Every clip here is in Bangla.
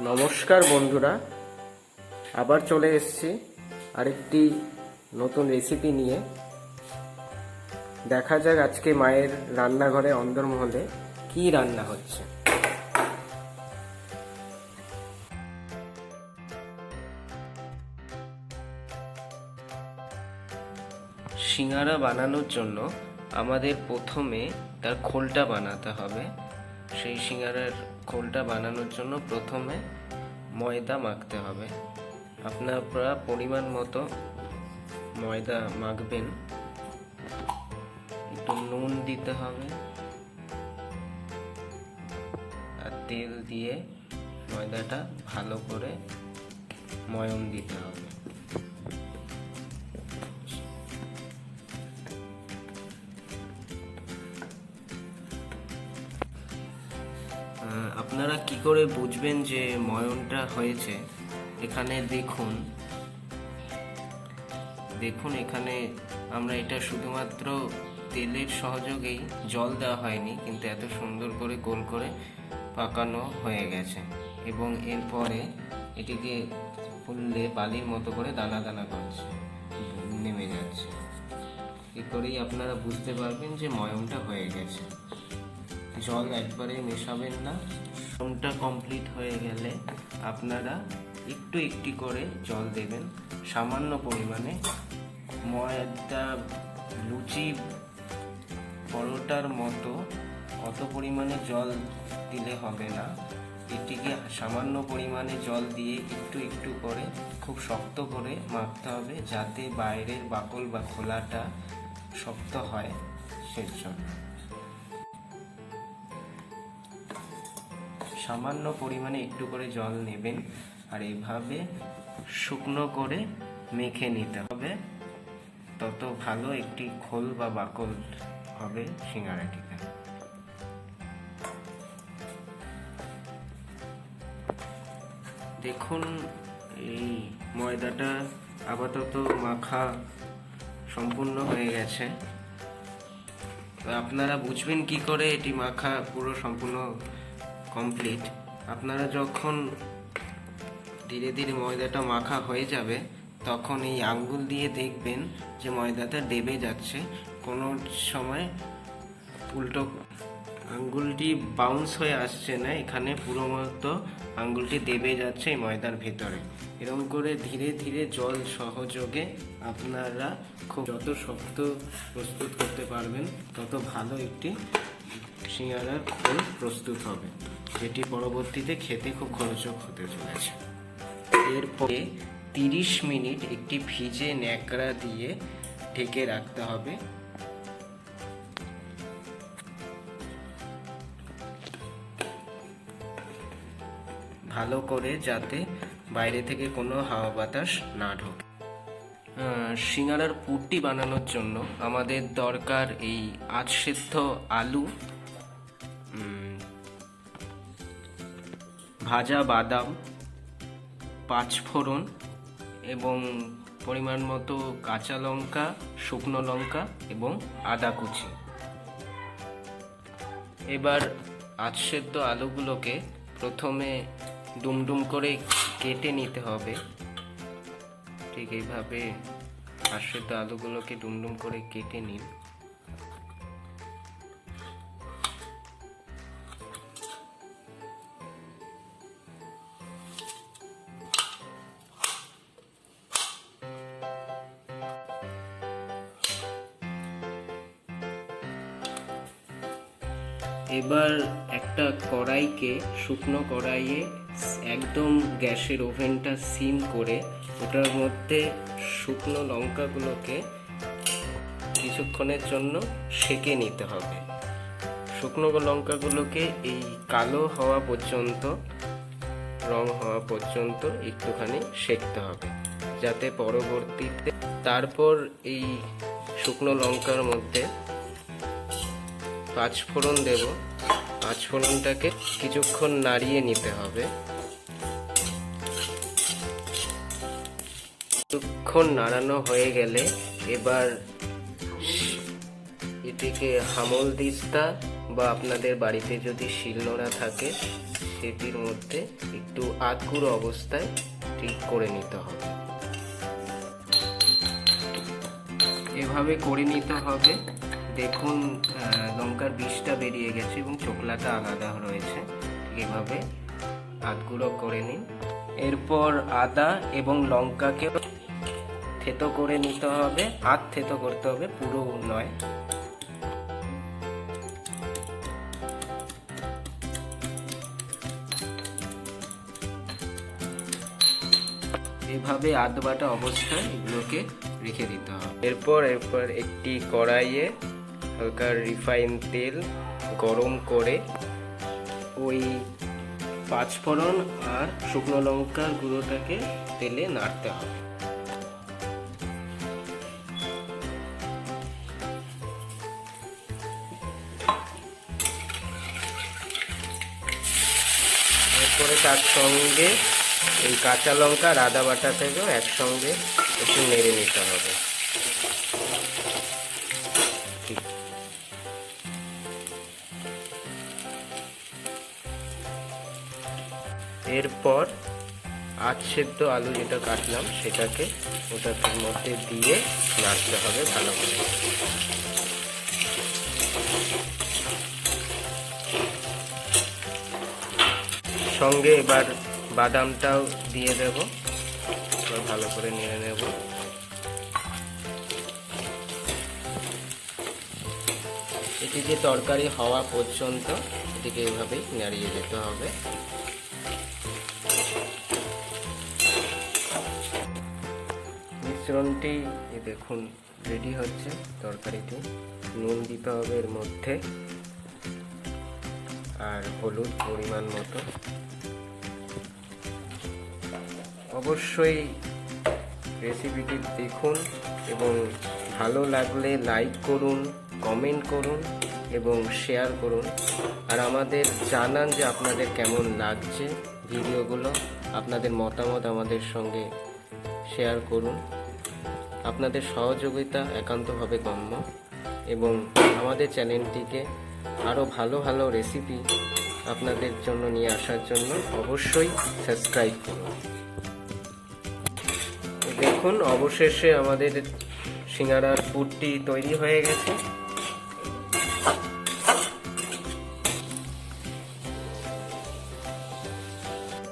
নমস্কার বন্ধুরা, আবার চলে এসেছি আরেকটি নতুন রেসিপি নিয়ে। দেখা যাক আজকে মায়ের রান্নাঘরে অন্দরমহলে কি রান্না হচ্ছে। সিঙ্গারা বানানোর জন্য আমাদের প্রথমে তার খোলটা বানাতে হবে। সেই সিঙ্গারার খোলটা বানানোর জন্য প্রথমে ময়দা মাখতে হবে। আপনারা পরিমাণ মতো ময়দা মাখবেন। একটু নুন দিতে হবে। আর তেল দিয়ে ময়দাটা ভালো করে ময়ম দিতে হবে। করে বুঝবেন যে ময়নটা হয়েছে। এখানে দেখুন। দেখুন এখানে আমরা এটা শুধুমাত্র তেলের সহযোগেই জল দেওয়া হয়নি, কিন্তু এত সুন্দর করে গোল করে পাকানো হয়ে গেছে। এবং এরপরে এটিকে ফুললে বালির মতো করে দানা দানা করছে, নেমে যাচ্ছে। এ করেই আপনারা বুঝতে পারবেন যে ময়মটা হয়ে গেছে। জল একবারে মেশাবেন না। ফোনটা কমপ্লিট হয়ে গেলে আপনারা একটু একটি করে জল দেবেন। সামান্য পরিমাণে। ময়দা লুচি পরোটার মতো অত পরিমাণে জল দিলে হবে না। এটিকে সামান্য পরিমাণে জল দিয়ে একটু একটু করে, খুব শক্ত করে মাখতে হবে যাতে বাইরের বাকল বা খোলাটা শক্ত হয় সেজন্য। সামান্য পরিমাণে একটু করে জল নেবেন আর এভাবে শুকনো করে মেখে নিতে হবে। তত ভালো একটি খোল বা বাকল হবে সিঙ্গারাটিতে। দেখুন, এই ময়দাটা আপাতত মাখা সম্পূর্ণ হয়ে গেছে। আপনারা বুঝবেন কি করে এটি মাখা পুরো সম্পূর্ণ কমপ্লিট আপনারা যখন ধীরে ধীরে ময়দাটা মাখা হয়ে যাবে, তখন এই আঙ্গুল দিয়ে দেখবেন যে ময়দাটা ডেবে যাচ্ছে। কোনো সময় উল্টো আঙ্গুলটি বাউন্স হয়ে আসছে না, এখানে পুরো মতো আঙ্গুলটি দেবে যাচ্ছে এই ময়দার ভেতরে। এরকম করে ধীরে ধীরে জল সহযোগে আপনারা খুব যত শক্ত প্রস্তুত করতে পারবেন, তত ভালো একটি সিঙ্গারার খোল প্রস্তুত হবে। যেটি পরবর্তীতে খেতে খুব খরচক হতে চলেছে। এরপরে তিরিশ মিনিট একটি ভিজে ন্যাকড়া দিয়ে ঢেকে রাখতে হবে। ভালো করে যাতে বাইরে থেকে কোনো হাওয়া বাতাস না ঢোকে। সিঙ্গারার পুরটি বানানোর জন্য আমাদের দরকার এই আজ সেদ্ধ আলু। ভাজা বাদাম পাঁচফোড়ন এবং পরিমাণ মতো কাঁচা লঙ্কা, শুকনো লঙ্কা এবং আদা কুচি। এবার আজ সেদ্ধ আলুগুলোকে প্রথমে ডুমডুম করে কেটে নিতে হবে। ঠিক এইভাবে আজ সেদ্ধ আলুগুলোকে ডুমডুম করে কেটে নিন। এবার একটা কড়াইকে, শুকনো কড়াইয়ে একদম গ্যাসের ওভেনটা সিম করে ওটার মধ্যে শুকনো লঙ্কাগুলোকে কিছুক্ষণের জন্য সেকে নিতে হবে। শুকনো লঙ্কাগুলোকে এই কালো হওয়া পর্যন্ত, রং হওয়া পর্যন্ত একটুখানি সেকতে হবে, যাতে পরবর্তীতে তারপর এই শুকনো লঙ্কার মধ্যে পাঁচফোড়ন দেব। পাঁচফোড়নটাকে কিছুক্ষণ নাড়িয়ে নিতে হবে। কিছুক্ষণ নাড়ানো হয়ে গেলে এবার এটিকে হামল দিস্তা বা আপনাদের বাড়িতে যদি শিলনোড়া থাকে, সেটির মধ্যে একটু আধগুঁড়ো অবস্থায় ঠিক করে নিতে হবে। এভাবে করে নিতে হবে। দেখুন লঙ্কার বীজটা বেরিয়ে গেছে এবং চোকলাটা আলাদা রয়েছে। এভাবে আধগুঁড়ো করে নিন। এরপর আদা এবং লঙ্কাকে থেতো করে নিতে হবে। আধ থেতো করতে হবে, পুরো নয়। এভাবে আধ বাটা অবস্থায় এগুলোকে রেখে দিতে হবে। এরপর এরপর একটি কড়াইয়ে হালকা রিফাইন তেল গরম করে ওই পাঁচফোড়ন আর শুকনো লঙ্কার গুঁড়োটাকে তেলে নাড়তে হবে। এরপরে তার সঙ্গে এই কাঁচা লঙ্কা আর আদা বাটা থেকেও একসঙ্গে একটু নেড়ে নিতে হবে। এরপর আজ সেদ্ধ আলু যেটা কাটলাম, সেটাকে ওটার মধ্যে দিয়ে নাড়তে হবে ভালো করে সঙ্গে এবার বাদামটাও দিয়ে দেব। এবার ভালো করে নিয়ে নেব। এটিকে তরকারি হওয়া পর্যন্ত এটিকে এইভাবেই নাড়িয়ে যেতে হবে। মিশ্রণটি দেখুন, রেডি হচ্ছে তরকারিটি। নুন দিতে হবে এর মধ্যে। আর হলুদ পরিমাণ মতো। অবশ্যই রেসিপিটি দেখুন এবং ভালো লাগলে লাইক করুন, কমেন্ট করুন এবং শেয়ার করুন। আর আমাদের জানান যে আপনাদের কেমন লাগছে ভিডিওগুলো। আপনাদের মতামত আমাদের সঙ্গে শেয়ার করুন। আপনাদের সহযোগিতা একান্তভাবে গম্য এবং আমাদের চ্যানেলটিকে আরও ভালো ভালো রেসিপি আপনাদের জন্য নিয়ে আসার জন্য অবশ্যই সাবস্ক্রাইব করুন। দেখুন, অবশেষে আমাদের সিঙ্গারার পুরটি তৈরি হয়ে গেছে।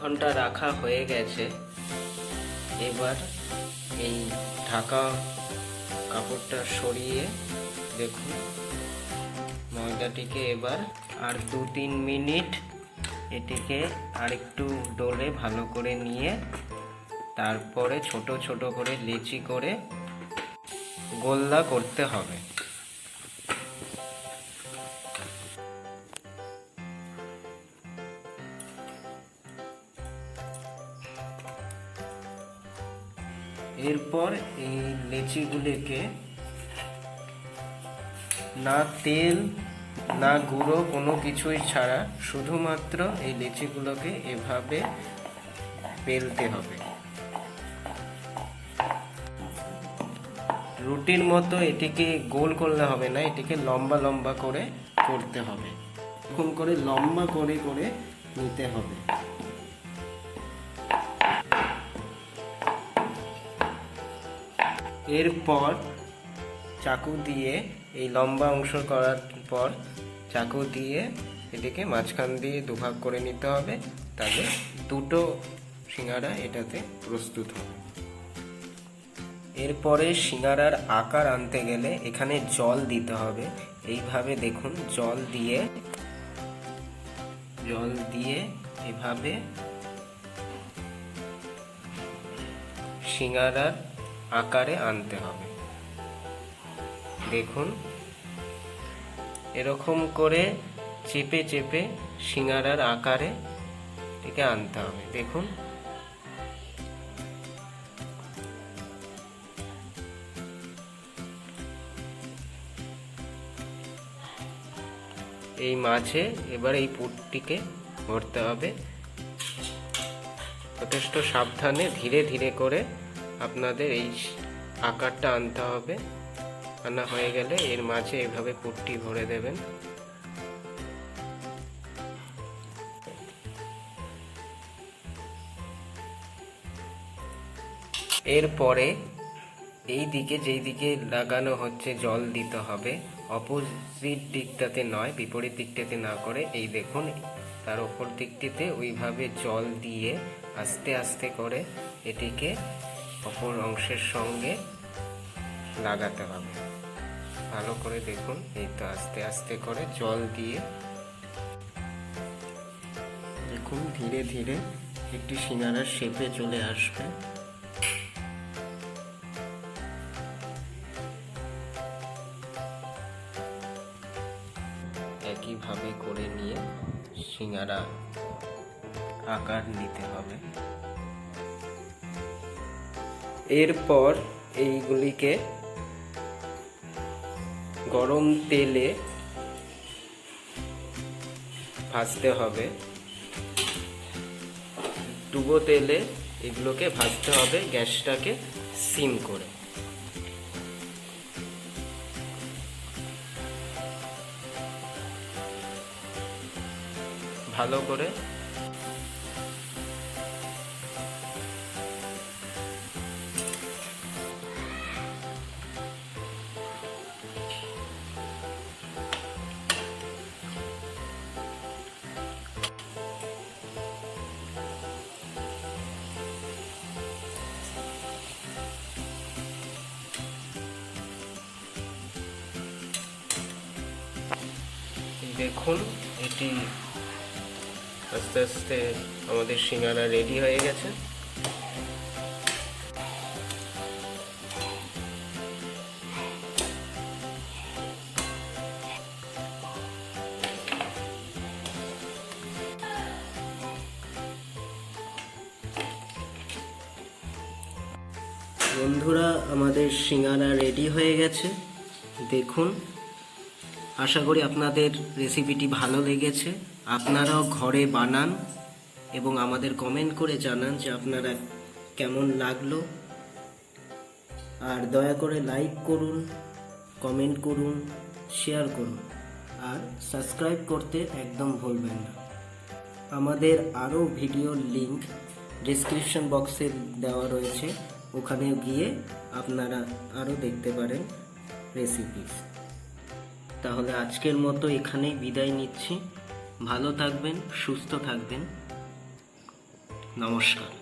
ঘণ্টা রাখা হয়ে গেছে। এবার এই ঢাকা কাপড়টা সরিয়ে দেখুন। ময়দাটিকে এবার আর দু তিন মিনিট এটিকে আরেকটু ডোলে ভালো করে নিয়ে তারপরে ছোট ছোট করে লেচি করে গোল্লা করতে হবে। এরপর এই লেচিগুলিকে না তেল, না গুঁড়ো কোনো কিছুই ছাড়া শুধুমাত্র এই লেচিগুলোকে এভাবে বেলতে হবে। রুটির মতো এটিকে গোল করলে হবে না, এটিকে লম্বা লম্বা করে করতে হবে। এরকম করে লম্বা করে করে নিতে হবে। এরপর চাকু দিয়ে এই লম্বা অংশ করার পর চাকু দিয়ে এটিকে মাঝখান দিয়ে দুভাগ করে নিতে হবে। তাহলে দুটো সিঙ্গারা এটাতে প্রস্তুত হবে। এরপরে সিঙ্গারার আকার আনতে গেলে এখানে জল দিতে হবে। এইভাবে দেখুন, জল দিয়ে জল দিয়ে এভাবে সিঙ্গারার আকারে আনতে হবে। দেখুন, এরকম করে চেপে চেপে সিঙ্গারার আকারে এটিকে আনতে হবে। দেখুন। এই মাঝে এবার এই পুরটিকে ভরতে হবে। যথেষ্ট সাবধানে ধীরে ধীরে করে আপনাদের এই আকারটা আনতে হবে। আনা হয়ে গেলে এর মাঝে এভাবে পুটটি ভরে দেবেন। এরপরে এই দিকে যেই দিকে লাগানো হচ্ছে জল দিতে হবে, অপোজিট দিকটাতে নয়, বিপরীত দিকটাতে না করে এই দেখুন, তার ওপর দিকটিতে ওইভাবে জল দিয়ে আস্তে আস্তে করে এটিকে অপর অংশের সঙ্গে লাগাতে হবে। ভালো করে দেখুন, এই তো আস্তে আস্তে করে জল দিয়ে দেখুন, ধীরে ধীরে একটি সিঙ্গারার শেপে চলে আসবে। একইভাবে করে নিয়ে সিঙ্গারা আকার নিতে হবে। এরপর এইগুলিকে গরম তেলে ভাজতে হবে। ডুবো তেলে এগুলোকে ভাজতে হবে গ্যাসটাকে সিম করে। ভালো করে দেখুন, এটি আস্তে আস্তে আমাদের সিঙ্গারা রেডি হয়ে গেছে। বন্ধুরা, আমাদের সিঙ্গারা রেডি হয়ে গেছে। দেখুন আশা করি আপনাদের রেসিপিটি ভালো লেগেছে। আপনারাও ঘরে বানান এবং আমাদের কমেন্ট করে জানান যে আপনারা কেমন লাগল। আর দয়া করে লাইক করুন কমেন্ট করুন শেয়ার করুন। আর সাবস্ক্রাইব করতে একদম ভুলবেন না। আমাদের আরও ভিডিওর লিংক ডিসক্রিপশন বক্সে দেওয়া রয়েছে। ওখানে গিয়ে আপনারা আরও দেখতে পারেন রেসিপিস তাহলে আজকের মতো এখানেই বিদায় নিচ্ছি। ভালো থাকবেন সুস্থ থাকবেন। নমস্কার।